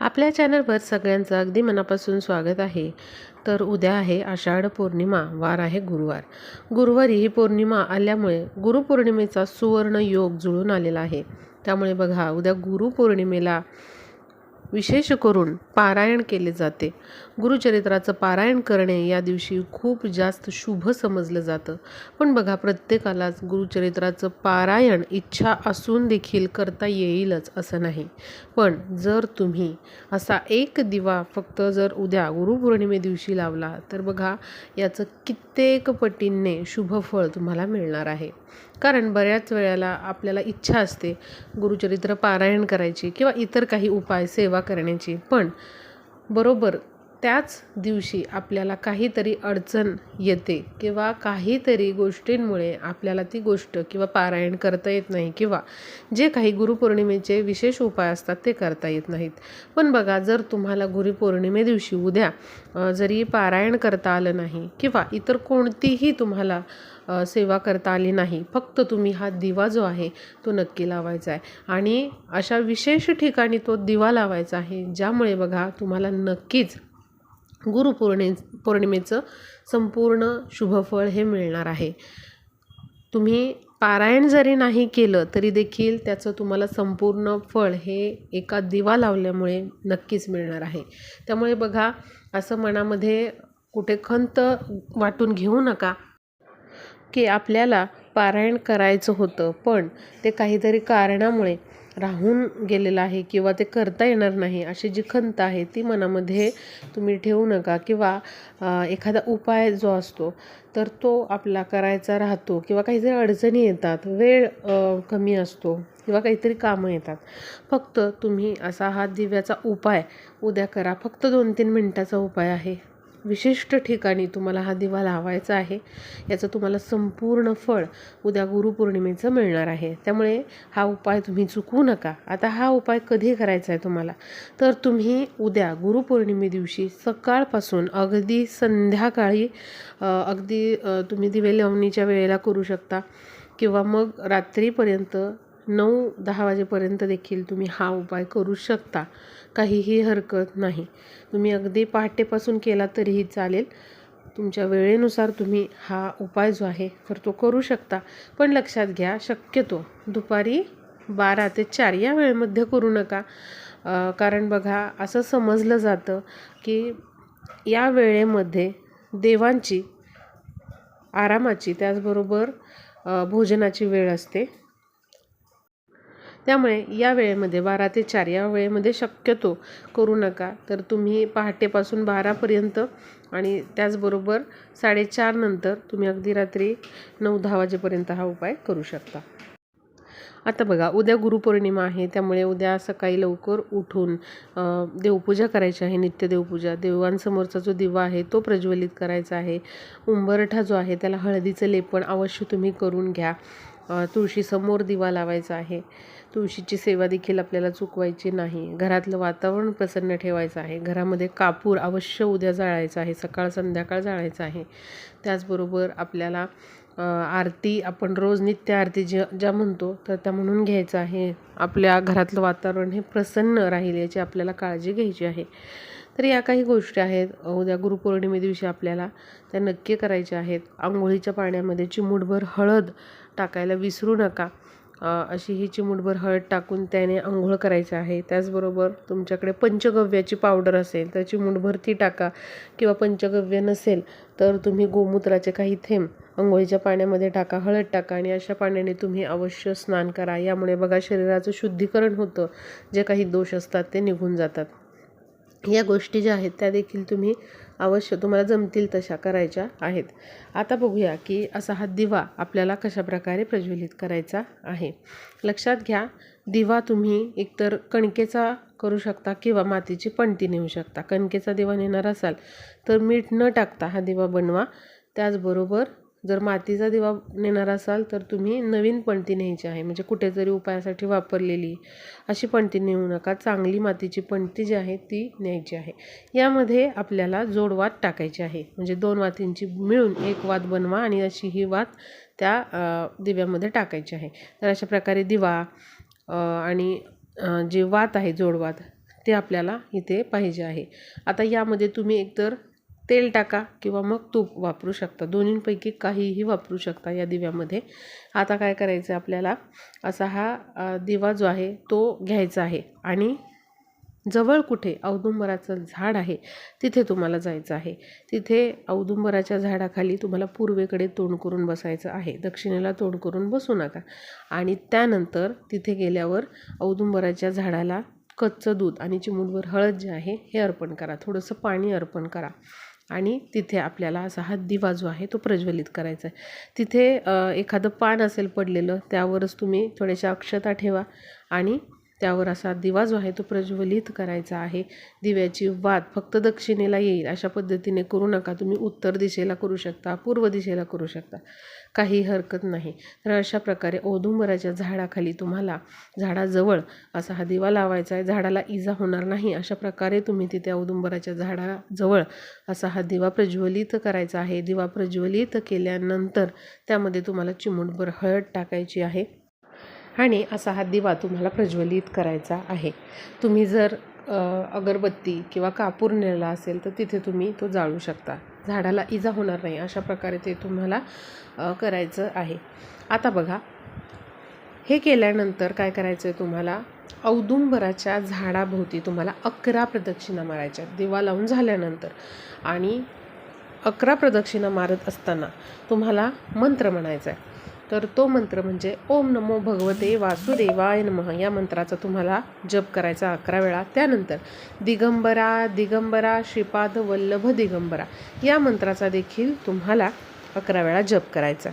आपल्या चॅनलवर सगळ्यांचं अगदी मनापासून स्वागत आहे. तर उद्या आहे आषाढ पौर्णिमा वार आहे गुरुवार. गुरुवारी ही पौर्णिमा आल्यामुळे गुरुपौर्णिमेचा सुवर्ण योग जुळून आलेला आहे. त्यामुळे बघा उद्या गुरुपौर्णिमेला विशेष करून पारायण केले जाते. गुरुचरित्राचं पारायण करणे या दिवशी खूप जास्त शुभ समजलं जातं. पण बघा प्रत्येकालाच गुरुचरित्राचं पारायण इच्छा असून देखील करता येईलच असं नाही. पण जर तुम्ही असा एक दिवा फक्त जर उद्या गुरुपौर्णिमे दिवशी लावला तर बघा याचं कित्येक पटींने शुभफळ तुम्हाला मिळणार आहे. कारण बऱ्याच वेळेला आपल्याला इच्छा असते गुरुचरित्र पारायण करायची किंवा इतर काही उपाय सेवा करण्याची. पण बरोबर त्याच दिवशी आपल्याला काहीतरी अडचण येते किंवा काहीतरी गोष्टींमुळे आपल्याला ती गोष्ट किंवा पारायण करता येत नाही किंवा जे काही गुरुपौर्णिमेचे विशेष उपाय असतात ते करता येत नाहीत. पण बघा जर तुम्हाला गुरुपौर्णिमे दिवशी उद्या जरी पारायण करता आलं नाही किंवा इतर कोणतीही तुम्हाला सेवा करता आली नाही फक्त तुम्ही हा दिवा जो आहे तो नक्की लावायचा आहे. आणि अशा विशेष ठिकाणी तो दिवा लावायचा आहे ज्यामुळे बघा तुम्हाला नक्कीच गुरुपौर्णि पौर्णिमेचं संपूर्ण शुभफळ हे मिळणार आहे. तुम्ही पारायण जरी नाही केलं तरी देखील त्याचं तुम्हाला संपूर्ण फळ हे एका दिवा लावल्यामुळे नक्कीच मिळणार आहे. त्यामुळे बघा असं मनामध्ये कुठे खंत वाटून घेऊ नका की आपल्याला पारायण करायचं होतं पण ते काहीतरी कारणामुळे राहून गेलेलं आहे किंवा ते करता येणार नाही अशी जी खंत आहे ती मनामध्ये तुम्ही ठेवू नका किंवा एखादा उपाय जो असतो तर तो आपला करायचा राहतो किंवा काहीतरी अडचणी येतात वेळ कमी असतो किंवा काहीतरी कामं येतात. फक्त तुम्ही असा हा दिव्याचा उपाय उद्या करा. फक्त दोन तीन मिनटाचा उपाय आहे. विशिष्ट ठिकाणी तुम्हाला हा दिवा लावायचा आहे. याचं तुम्हाला संपूर्ण फळ उद्या गुरुपौर्णिमेचं मिळणार आहे. त्यामुळे हा उपाय तुम्ही चुकवू नका. आता हा उपाय कधी करायचा आहे तुम्हाला? तर तुम्ही उद्या गुरुपौर्णिमे दिवशी सकाळपासून अगदी संध्याकाळी अगदी तुम्ही दिवे लावणीच्या वेळेला करू शकता. किंवा मग रात्रीपर्यंत नऊ दहा वाजेपर्यंत देखील तुम्ही हा उपाय करू शकता. काहीही हरकत नाही. तुम्ही अगदी पहाटेपासून केला तरीही चालेल. तुमच्या वेळेनुसार तुम्ही हा उपाय जो आहे तर तो करू शकता. पण लक्षात घ्या शक्यतो दुपारी बारा ते चार या वेळेमध्ये करू नका. कारण बघा असं समजलं जातं की या वेळेमध्ये देवांची आरामाची त्याचबरोबर भोजनाची वेळ असते. त्यामुळे या वेळेमध्ये बारा ते चार या वेळेमध्ये शक्यतो करू नका. तर तुम्ही पहाटेपासून बारापर्यंत आणि त्याचबरोबर साडेचारनंतर तुम्ही अगदी रात्री नऊ दहा वाजेपर्यंत हा उपाय करू शकता. आता बघा उद्या गुरुपौर्णिमा आहे त्यामुळे उद्या सकाळी लवकर उठून देवपूजा करायची आहे नित्य देवपूजा. देवांसमोरचा जो दिवा आहे तो प्रज्वलित करायचा आहे. उंबरठा जो आहे त्याला हळदीचं लेपन अवश्य तुम्ही करून घ्या. तुळशीसमोर दिवा लावायचा आहे. तुळशीची सेवा देखील आपल्याला चुकवायची नाही. घरातलं वातावरण प्रसन्न ठेवायचं आहे. घरामध्ये कापूर अवश्य उद्या जाळायचा आहे. सकाळ संध्याकाळ जाळायचं आहे. त्याचबरोबर आपल्याला आरती आपण रोज नित्य आरती ज्या ज्या म्हणतो तर त्या म्हणून घ्यायचं आहे. आपल्या घरातलं वातावरण हे प्रसन्न राहील याची आपल्याला काळजी घ्यायची आहे. तर या काही गोष्टी आहेत. उद्या गुरुपौर्णिमे दिवशी आपल्याला त्या नक्की करायच्या आहेत. आंघोळीच्या पाण्यामध्ये चिमूटभर हळद टाकायला विसरू नका. अशी ही चिमूटभर हळद टाकून त्याने आंघोळ करायचं आहे. त्याचबरोबर तुमच्याकडे पंचगव्याची पावडर असेल तर चिमूटभर ती टाका. किंवा पंचगव्य नसेल तर तुम्ही गोमूत्राचे काही थेंब आंघोळीच्या पाण्यामध्ये टाका हळद टाका आणि अशा पाण्याने तुम्ही अवश्य स्नान करा. यामुळे बघा शरीराचं शुद्धीकरण होतं. जे काही दोष असतात ते निघून जातात. या गोष्टी ज्या आहेत त्या देखील तुम्ही अवश्य तुम्हाला जमतील तशा करायच्या आहेत. आता बघूया की असा हा दिवा आपल्याला कशाप्रकारे प्रज्वलित करायचा आहे. लक्षात घ्या दिवा तुम्ही एकतर कणकेचा करू शकता किंवा मातीची पणती नेऊ शकता. कणकेचा दिवा नेणार असाल तर मीठ न टाकता हा दिवा बनवा. त्याचबरोबर जर मातीचा दिवा नेणार असाल तर तुम्ही नवीन पणती न्यायची आहे. म्हणजे कुठेतरी उपायासाठी वापरलेली अशी पणती नेऊ नका. चांगली मातीची पणती जी आहे ती न्यायची आहे. यामध्ये आपल्याला जोडवात टाकायची आहे. म्हणजे दोन वातींची मिळून एक वात बनवा आणि अशी ही वात त्या दिव्यामध्ये टाकायची आहे. तर अशा प्रकारे दिवा आणि जे वात आहे जोडवात ते आपल्याला इथे पाहिजे आहे. आता यामध्ये तुम्ही एकतर तेल टाका किंवा मग तूप वापरू शकता. दोन्हींपैकी काहीही वापरू शकता या दिव्यामध्ये. आता काय करायचं आहे आपल्याला? असा हा दिवा जो आहे तो घ्यायचा आहे. आणि जवळ कुठे औदुंबराचं झाड आहे तिथे तुम्हाला जायचं आहे. तिथे औदुंबराच्या झाडाखाली तुम्हाला पूर्वेकडे तोंड करून बसायचं आहे. दक्षिणेला तोंड करून बसू नका. आणि त्यानंतर तिथे गेल्यावर औदुंबराच्या झाडाला कच्चं दूध आणि चिमूटभर हळद जे आहे हे अर्पण करा. थोडंसं पाणी अर्पण करा. आणि तिथे आपल्याला असा हा दिवा जो आहे तो प्रज्वलित करायचा आहे. तिथे एखादं पान असेल पडलेलं त्यावरच तुम्ही थोड्याशा अक्षता ठेवा आणि त्यावर असा दिवा जो आहे तो प्रज्वलित करायचा आहे. दिव्याची वात फक्त दक्षिणेला येईल. अशा पद्धतीने करू नका. तुम्ही उत्तर दिशेला करू शकता पूर्व दिशेला करू शकता. काही हरकत नाही. तर अशा प्रकारे औदुंबराच्या झाडाखाली तुम्हाला झाडाजवळ असा हा दिवा लावायचा आहे. झाडाला इजा होणार नाही. अशा प्रकारे तुम्ही तिथे औदुंबराच्या झाडाजवळ असा हा दिवा प्रज्वलित करायचा आहे. दिवा प्रज्वलित केल्यानंतर त्यामध्ये तुम्हाला चिमूटभर हळद टाकायची आहे. आणि असा हा दिवा तुम्हाला प्रज्वलित करायचा आहे. तुम्ही जर अगरबत्ती किंवा कापूर नेला असेल तर तिथे तुम्ही तो जाळू शकता. झाडाला इजा होणार नाही अशा प्रकारे ते तुम्हाला करायचं आहे. आता बघा हे केल्यानंतर काय करायचं आहे तुम्हाला? औदुंबराच्या झाडाभोवती तुम्हाला अकरा प्रदक्षिणा मारायच्या दिवा लावून झाल्यानंतर आणि अकरा प्रदक्षिणा मारत असताना तुम्हाला मंत्र म्हणायचा आहे तर तो मंत्र म्हणजे ओम नमो भगवते वासुदेवाय नमः. या मंत्राचा तुम्हाला जप करायचा अकरा वेळा. त्यानंतर दिगंबरा दिगंबरा श्रीपाद वल्लभ दिगंबरा या मंत्राचा देखील तुम्हाला अकरा वेळा जप करायचा.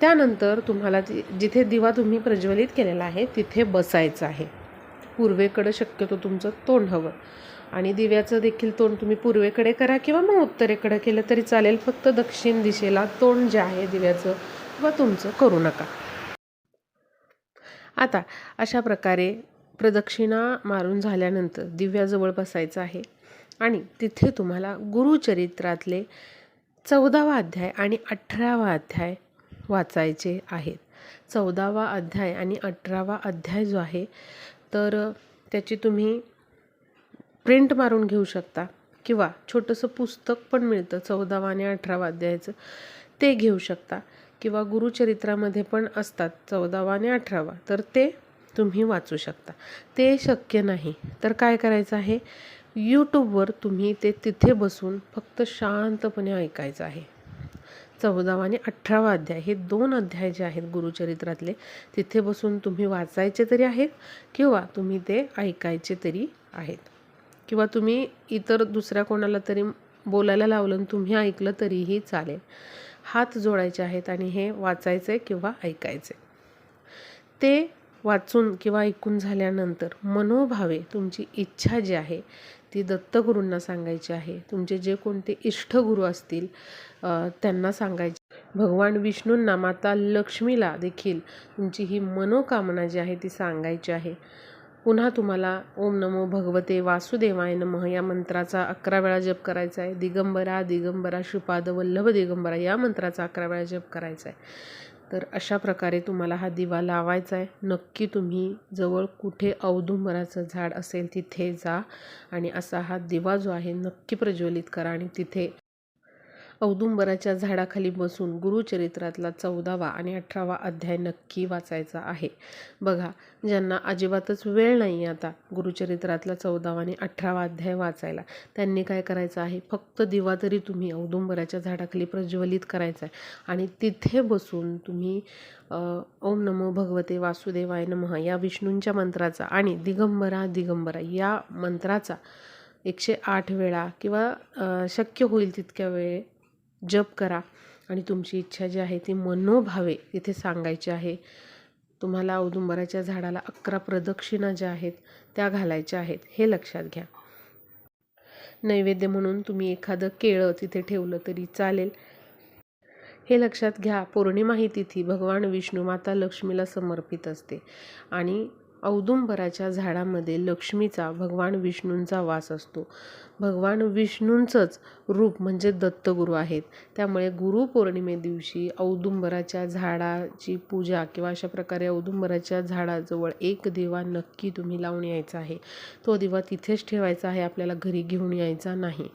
त्यानंतर तुम्हाला जिथे दिवा तुम्ही प्रज्वलित केलेला आहे तिथे बसायचं आहे. पूर्वेकडं शक्यतो तुमचं तोंड हवं. आणि दिव्याचं देखील तोंड तुम्ही पूर्वेकडे करा किंवा मग उत्तरेकडे केलं तरी चालेल. फक्त दक्षिण दिशेला तोंड जे आहे दिव्याचं किंवा तुमचं करू नका. आता अशा प्रकारे प्रदक्षिणा मारून झाल्यानंतर दिव्याजवळ बसायचं आहे आणि तिथे तुम्हाला गुरुचरित्रातले चौदावा अध्याय आणि अठरावा अध्याय वाचायचे आहेत. चौदावा अध्याय आणि अठरावा अध्याय जो आहे तर त्याची तुम्ही प्रिंट मारून घेऊ शकता किंवा छोटंसं पुस्तक पण मिळतं चौदावा आणि अठरावा अध्यायाचं ते घेऊ शकता. किंवा गुरुचरित्रामध्ये पण असतात चौदावा आणि अठरावा. तर ते तुम्ही वाचू शकता. ते शक्य नाही. तर काय करायचं आहे? यूट्यूबवर तुम्ही ते तिथे बसून फक्त शांतपणे ऐकायचं आहे. चौदावा आणि अठरावा अध्याय हे दोन अध्याय जे आहेत गुरुचरित्रातले तिथे बसून तुम्ही वाचायचे तरी आहेत किंवा तुम्ही ते ऐकायचे तरी आहेत. किंवा तुम्ही इतर दुसऱ्या कोणाला तरी बोलायला लावलं आणि तुम्ही ऐकलं तरीही चालेल. हात जोडायचे आहेत आणि हे वाचायचे किंवा ऐकायचे. ते वाचून किंवा ऐकून झाल्यानंतर मनोभावे तुमची इच्छा जी आहे ती दत्तगुरूंना सांगायची आहे. तुमचे जे कोणते इष्टगुरू असतील त्यांना सांगायचे. भगवान विष्णूंना माता लक्ष्मीला देखील तुमची ही मनोकामना जी आहे ती सांगायची आहे. पुन्हा तुम्हाला ओम नमो भगवते वासुदेवाय नमः या मंत्राचा अकरा वेळा जप करायचा आहे. दिगंबरा दिगंबरा श्रीपाद वल्लभ दिगंबरा या मंत्राचा अकरा वेळा जप करायचा आहे. तर अशा प्रकारे तुम्हाला हा दिवा लावायचा आहे. नक्की तुम्ही जवळ कुठे औदुंबराचं झाड असेल तिथे जा आणि असा हा दिवा जो आहे नक्की प्रज्वलित करा आणि तिथे औदुंबराच्या झाडाखाली बसून गुरुचरित्रातला चौदावा आणि अठरावा अध्याय नक्की वाचायचा आहे. बघा ज्यांना अजिबातच वेळ नाही आता गुरुचरित्रातला चौदावा आणि अठरावा अध्याय वाचायला त्यांनी काय करायचं आहे? फक्त दिवा तरी तुम्ही औदुंबराच्या झाडाखाली प्रज्वलित करायचा आहे आणि तिथे बसून तुम्ही ओम नमो भगवते वासुदेवाय नमः या विष्णूंच्या मंत्राचा आणि दिगंबरा दिगंबरा या मंत्राचा एकशे आठ वेळा किंवा शक्य होईल तितक्या वेळ जप करा. आणि तुमची इच्छा जी आहे ती मनोभावे तिथे सांगायची आहे. तुम्हाला औदुंबराच्या झाडाला अकरा प्रदक्षिणा ज्या आहेत त्या घालायच्या आहेत हे लक्षात घ्या. नैवेद्य म्हणून तुम्ही एखादं केळं तिथे ठेवलं तरी चालेल. हे लक्षात घ्या पौर्णिमा ही तिथी भगवान विष्णू माता लक्ष्मीला समर्पित असते. आणि औदुंबराच्या झाडामध्ये लक्ष्मीचा भगवान विष्णूंचा वास असतो. भगवान विष्णूंचंच रूप म्हणजे दत्तगुरू आहेत. त्यामुळे गुरुपौर्णिमे दिवशी औदुंबराच्या झाडाची पूजा किंवा अशा प्रकारे औदुंबराच्या झाडाजवळ एक दिवा नक्की तुम्ही लावून यायचा आहे. तो दिवा तिथेच ठेवायचा आहे आपल्याला घरी घेऊन यायचा नाही.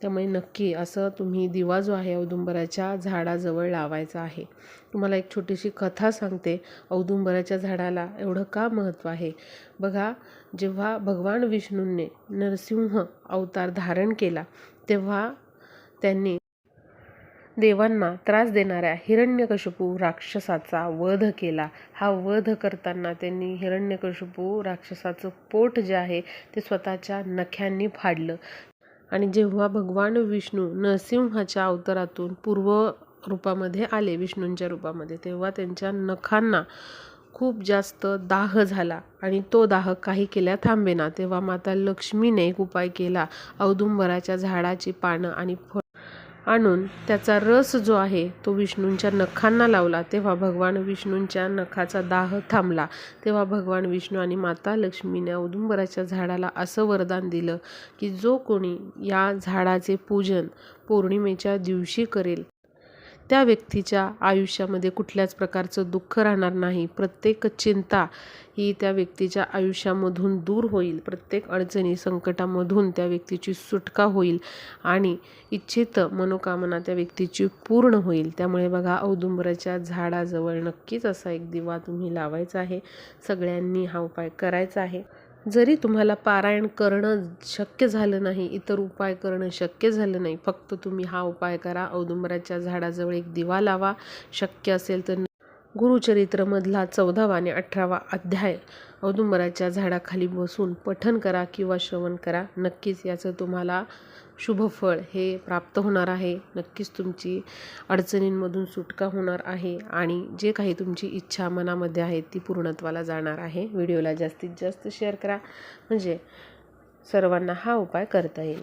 त्यामुळे नक्की असं तुम्ही दिवा जो आहे औदुंबराच्या झाडाजवळ लावायचा आहे. तुम्हाला एक छोटीशी कथा सांगते. औदुंबराच्या झाडाला एवढं का महत्त्व आहे? बघा जेव्हा भगवान विष्णूंनी नरसिंह अवतार धारण केला तेव्हा त्यांनी देवांना त्रास देणाऱ्या हिरण्यकशपू राक्षसाचा वध केला. हा वध करताना त्यांनी हिरण्यकशपू राक्षसाचं पोट जे आहे ते स्वतःच्या नख्यांनी फाडलं. आणि जेव्हा भगवान विष्णू नरसिंहाच्या अवतारातून पूर्व रूपामध्ये आले विष्णूंच्या रूपामध्ये तेव्हा त्यांच्या नखांना खूप जास्त दाह झाला आणि तो दाह काही केल्या थांबेना. तेव्हा माता लक्ष्मीने एक उपाय केला. औदुंबराच्या झाडाची पानं आणि फळ आणून त्याचा रस जो आहे तो विष्णूंच्या नखांना लावला. तेव्हा भगवान विष्णूंच्या नखाचा दाह थांबला. तेव्हा भगवान विष्णू आणि माता लक्ष्मीने औदुंबराच्या झाडाला असं वरदान दिलं की जो कोणी या झाडाचे पूजन पौर्णिमेच्या दिवशी करेल त्या व्यक्तीच्या आयुष्यामध्ये कुठल्याच प्रकारचं दुःख राहणार नाही. प्रत्येक चिंता ही त्या व्यक्तीच्या आयुष्यामधून दूर होईल. प्रत्येक अडचणी संकटामधून त्या व्यक्तीची सुटका होईल आणि इच्छित मनोकामना त्या व्यक्तीची पूर्ण होईल. त्यामुळे बघा औदुंबराच्या झाडाजवळ नक्कीच असा एक दिवा तुम्ही लावायचा आहे. सगळ्यांनी हा उपाय करायचा आहे. जरी तुम्हाला पारायण करणं शक्य झालं नाही इतर उपाय करणं शक्य झालं नाही फक्त तुम्ही हा उपाय करा. औदुंबराच्या झाडाजवळ एक दिवा लावा. शक्य असेल तर गुरुचरित्रमधला चौदावा आणि अठरावा अध्याय औदुंबराच्या झाडाखाली बसून पठन करा किंवा श्रवण करा. नक्कीच याचं तुम्हाला शुभफळ हे प्राप्त होणार आहे. नक्कीच तुमची अडचणींमधून सुटका होणार आहे आणि जे काही तुमची इच्छा मनामध्ये आहे ती पूर्णत्वाला जाणार आहे. व्हिडिओला जास्तीत जास्त शेअर करा. म्हणजे सर्वांना हा उपाय करता येईल.